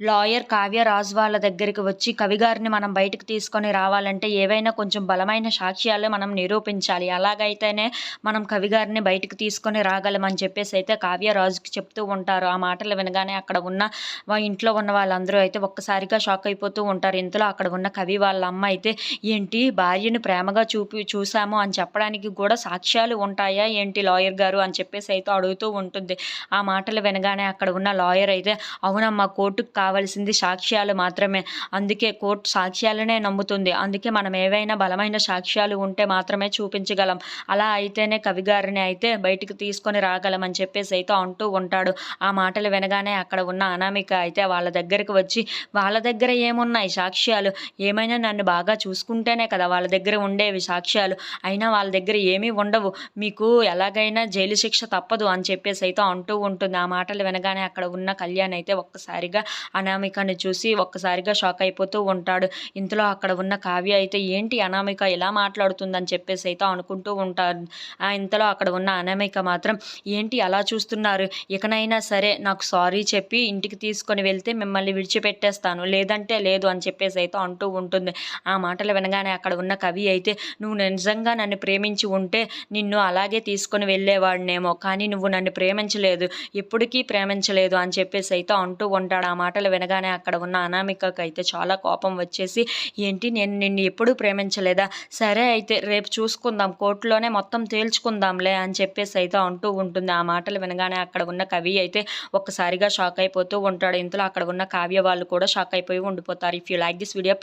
Lawyer Kavya Raju వాళ్ళ దగ్గరికి వచ్చి కవిగారిని మనం బయటకు తీసుకొని రావాలంటే ఏవైనా కొంచెం బలమైన సాక్ష్యాలు మనం నిరూపించాలి. అలాగైతేనే మనం కవిగారిని బయటకు తీసుకొని రాగలమని చెప్పేసి అయితే కావ్య రాజుకి చెప్తూ ఉంటారు. ఆ మాటలు వినగానే అక్కడ ఉన్న వా ఇంట్లో ఉన్న వాళ్ళందరూ అయితే ఒక్కసారిగా షాక్ అయిపోతూ ఉంటారు. ఇంతలో అక్కడ ఉన్న కవి వాళ్ళ అమ్మ అయితే ఏంటి భార్యను ప్రేమగా చూపి చూసాము అని చెప్పడానికి కూడా సాక్ష్యాలు ఉంటాయా? ఏంటి లాయర్ గారు? అని చెప్పేసి అయితే అడుగుతూ ఉంటుంది. ఆ మాటలు వినగానే అక్కడ ఉన్న లాయర్ అయితే అవునమ్మా కోర్టుకు కావాల్సింది సాక్ష్యాలు మాత్రమే. అందుకే కోర్టు సాక్ష్యాలనే నమ్ముతుంది. అందుకే మనం ఏవైనా బలమైన సాక్ష్యాలు ఉంటే మాత్రమే చూపించగలం. అలా అయితేనే కవిగారిని అయితే బయటికి తీసుకొని రాగలమని చెప్పేసి అయితే అంటూ ఉంటాడు. ఆ మాటలు వినగానే అక్కడ ఉన్న అనామిక అయితే వాళ్ళ దగ్గరికి వచ్చి వాళ్ళ దగ్గర ఏమున్నాయి సాక్ష్యాలు? ఏమైనా నన్ను బాగా చూసుకుంటేనే కదా వాళ్ళ దగ్గర ఉండేవి సాక్ష్యాలు. అయినా వాళ్ళ దగ్గర ఏమీ ఉండవు. మీకు ఎలాగైనా జైలు శిక్ష తప్పదు అని చెప్పేసి అయితే అంటూ ఉంటుంది. ఆ మాటలు వినగానే అక్కడ ఉన్న కళ్యాణ్ అయితే ఒక్కసారిగా అనామికని చూసి ఒక్కసారిగా షాక్ అయిపోతూ ఉంటాడు. ఇంతలో అక్కడ ఉన్న కావ్య అయితే ఏంటి అనామిక ఇలా మాట్లాడుతుందని చెప్పేసి అయితే అనుకుంటూ ఉంటారు. ఆ ఇంతలో అక్కడ ఉన్న అనామిక మాత్రం ఏంటి అలా చూస్తున్నారు? ఇకనైనా సరే నాకు సారీ చెప్పి ఇంటికి తీసుకొని వెళ్తే మిమ్మల్ని విడిచిపెట్టేస్తాను. లేదంటే లేదు అని చెప్పేసి అయితే అంటూ ఉంటుంది. ఆ మాటలు వినగానే అక్కడ ఉన్న కవి అయితే నువ్వు నిజంగా నన్ను ప్రేమించి ఉంటే నిన్ను అలాగే తీసుకొని వెళ్ళేవాడినేమో కానీ నువ్వు నన్ను ప్రేమించలేదు. ఎప్పటికీ ప్రేమించలేదు అని చెప్పేసి అయితే అంటూ ఉంటాడు. ఆ మాటలు వినగానే అక్కడ ఉన్న అనామికకు అయితే చాలా కోపం వచ్చేసి ఏంటి నేను నిన్ను ఎప్పుడూ ప్రేమించలేదా? సరే అయితే రేపు చూసుకుందాం కోర్టులోనే మొత్తం తేల్చుకుందాంలే అని చెప్పేసి అయితే అంటూ ఉంటుంది. ఆ మాటలు వినగానే అక్కడ ఉన్న కవి అయితే ఒక్కసారిగా షాక్ అయిపోతూ ఉంటాడు. ఇంతలో అక్కడ ఉన్న కావ్య వాళ్ళు కూడా షాక్ అయిపోయి ఉండిపోతారు. If you like this video